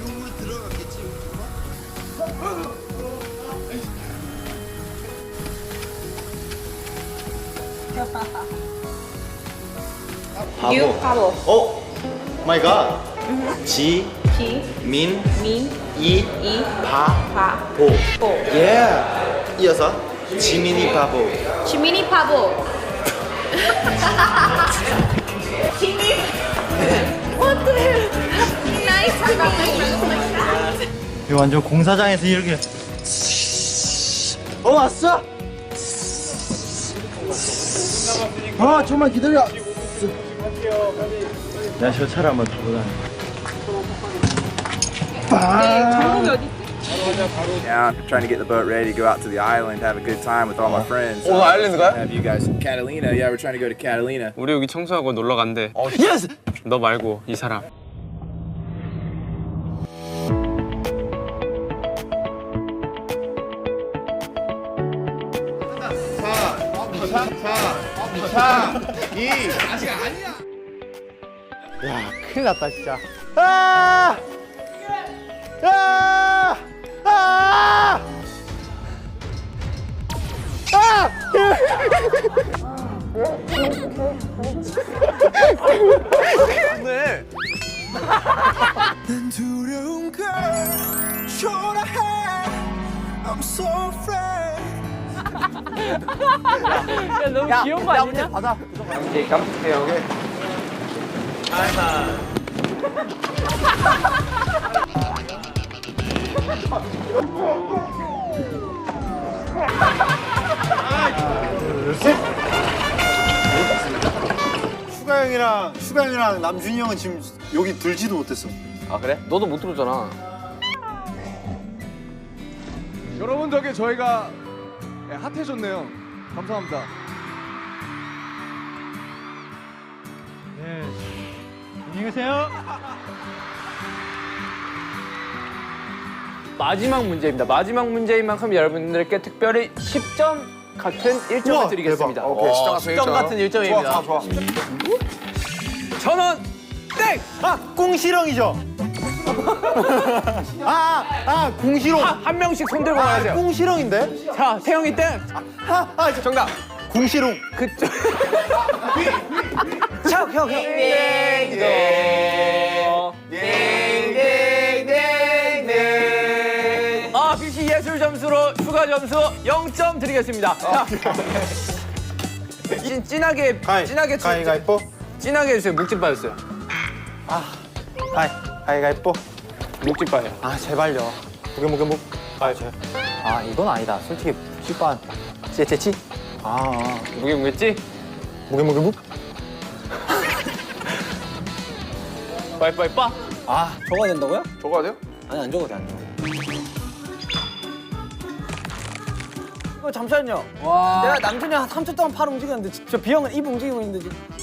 용으로 들어갔겠지 바보. 어? 마이 갓. 지, 지, 민, 민, 이, 이, 바, 바, 보. 보. 예. 이어서 지민이 바보. 지민이 바보. 지민. What the hell? Nice to meet you. 이 완전 공사장에서 이렇게 어 왔어? 아 좀만 기다려 야 저 차를 한번 타고 다녀 Yeah, trying to get the boat ready to go out to the island, have a good time with all my friends. 오늘 아일랜드 가요? Have you guys Catalina? Yeah, we're trying to go to Catalina. 우리 여기 청소하고 놀러 간대. 예스! 너 말고 이 사람. 야 큰일 났다 진짜 아! 아! 네. 난 두려운 걸 초라해 I'm so afraid 야 귀여운 거 아니냐? 받아 오케이, 깜짝해요, 오케이. 슈가 형이랑 남준이 형은 지금 여기 들지도 못했어 아, 그래? 너도 못 들었잖아. 여러분 덕에 저희가 예, 핫해졌네요. 감사합니다. 네 안녕히 계세요 마지막 문제입니다. 마지막 문제인 만큼 여러분들께 특별히 10점 같은 1점을 우와, 드리겠습니다. 대박. 오케이, 시작 10점 같은 1점입니다. 좋아, 좋아, 좋아. 천 원 땡! 아 꽁시렁이죠 아, 아, 공시렁. 한, 한 명씩 손 들고 아, 말하세요. 꽁시렁인데? 자, 태영이 땡! 아, 아, 정답. 공시렁. 그쪽. 형, 형, 형. 아, BC 예술 점수로 추가 점수 0점 드리겠습니다. 자. 찐, 진하게, 가위, 진하게, 치- 가위 가위 뽀. 진하게 해주세요. 묵집 빠졌어요. 가위, 가위가위뽀. 묵집 빠요. 아, 제발요. 무게, 무게, 무. 아, 제. 아, 이건 아니다. 솔직히, 칠반. 제치? 아, 아. 무게 무겠지? 무게, 무게, 무. 빠이빠이 빠. 아, 적어야 된다고요? 적어야 돼요? 아니, 안 적어도 돼, 안 돼. 이거 잠시만요. 내가 남준이 한 3초 동안 팔 움직였는데, 저 비형은 입 움직이고 있는데, 지금.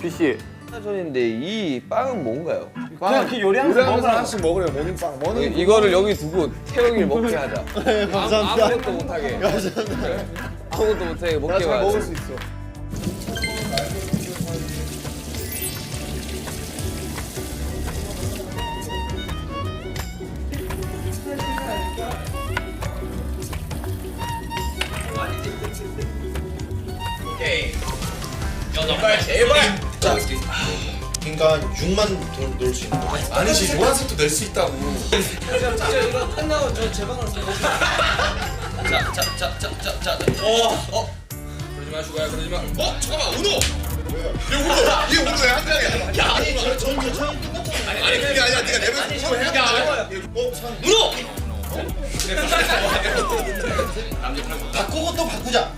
BC. 전인데 이 빵은 뭔가요? 그냥 그 요리하면서 요리하면서 먹으라고. 하나씩 먹으래요, 모닝빵. 모닝 이거를 여기 두고 태영이를 먹게 하자. 감사합니다. 아무 것도 못하게. 아무것도 못하게 먹게 잘 하자. 먹을 수 있어. 그러니까 6만 돈 넣을 수 있는 거 아니지 노란색도 낼 수 있다고. 자자자자자. 어. 어. 그러지 마 슈가야 그러지 마. 어 잠깐만 우노. 이게 우노야 이게 우노야 한 장이야. 야 아니 저 저는 저는 똑같잖아 아니 아니 그게 아니라 네가 내면 이거 해야 돼. 어? 참 우노. 바꾸고 또 바꾸자.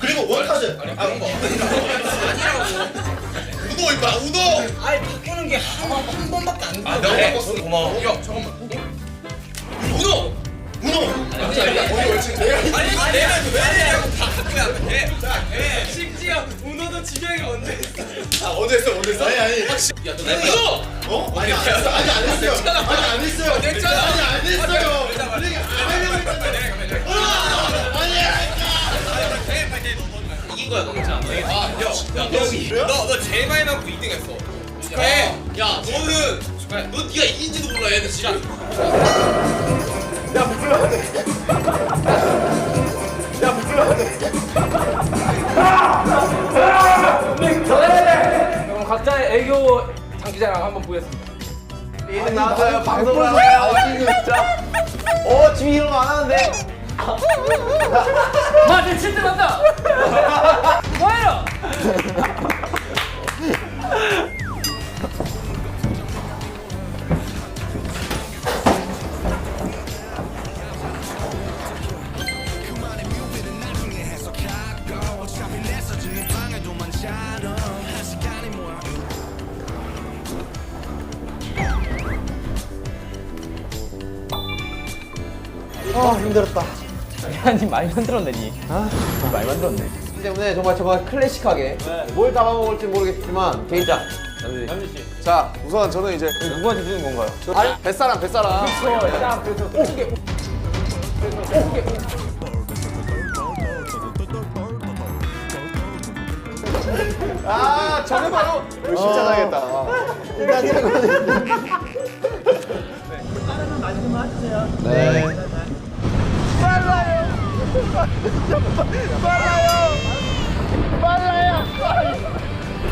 그리고 원카드 아 우노 임 마 우노 아니 바꾸는 게한 번밖에 안 돼. 아 내가 바꿨어. 고마워. 야 잠깐만. 우노. 우노 아니 아니 아니 내가 왜 내냐고 다 바꾸면 돼. 자 해. 심지어 우노도 지명이가 언제 했어? 아 어디 했어 어디 했어 아니 아니 야너 우노. 어? 아니 안 했어 아니 안 했어요 아니 안 했어요 냈잖아. 아니 안 했어요 내가 그러니까 안 하려고 했잖아요 내가 아니 이긴 거야 너는 진짜. 아야너 너 제일 많이 맞고 2등 했어. 축하해. 야 너는 축하해. 너 네가 이긴지도 몰라 얘는 지금. 그럼 각자의 애교 장기자랑 한번 보겠습니다. 나왔어요. 방송 나와요. 진짜. 어 지금 이런 거 안 하는데. 맞아, 진짜 맞다. 뭐예요? 아 힘들었다. 아니 많이 만들었네, 아, 많이 만들었네. 때문에 정말 정말 클래식하게 뭘 담아먹을지 모르겠지만 개인장. 자 우선 저는 이제 누구한테 주는 건가요? 아니 뱃사람 뱃사람. 그렇죠. 딱 그래서 오게 아 저게 바로 열심히 찾아야겠다. 일단 이거는 빨라요 빨라요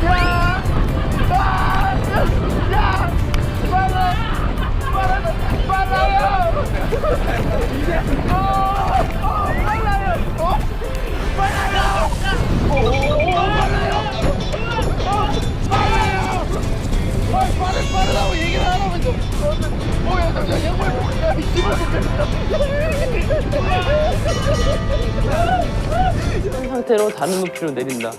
야! 아! 현 상태로 다른 높이로 내린다.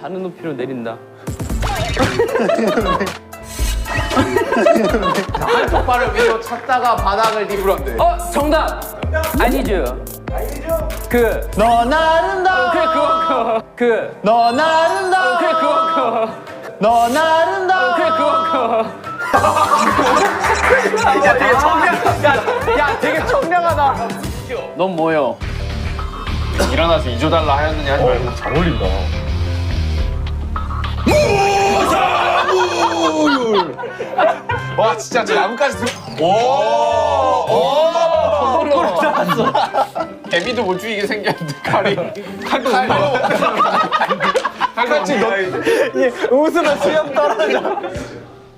다른 높이로 내린다. 한쪽 발을 위로 찾다가 바닥을 디브런데. 어 정답. 아니죠. 그. 넌 아름다워. 그래 그거 그거. 그. 넌 아름다워. 그래 그거 그거. 넌 아름다워. 그래 그거 그거. 야 되게 청량. 야, 야 되게 청량하다. 넌 뭐요? 일어나서 2조 달라 하였느냐 하지 말고 잘 어울린다. 와 진짜 저 나뭇가지 들. 개미도 못 죽이게 생겼는데 칼이 칼도 칼로. 칼같이 너 웃으면 수염 떨어져.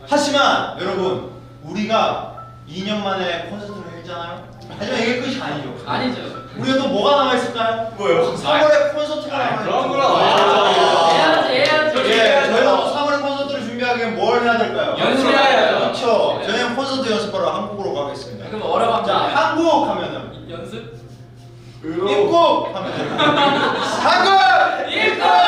하지만 여러분 우리가 2년 만에 콘서트를 했잖아요. 하지만 이게 끝이 아니죠. 아니죠. 우리가 또 뭐가 남아 있을까요? 뭐요? 3월에 콘서트가 남아 있죠. 그럼 그럼. 해야지 해야지. 예, 저희가 또 3월에 콘서트를 준비하기 위해 뭘 해야 될까요? 연습해야죠. 그렇죠. 저희는 콘서트 연습하러 한국으로 가겠습니다. 그럼 어려워. 자, 한국 하면은 연습. 입국 하면 됩니다. 한국 입국.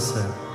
요.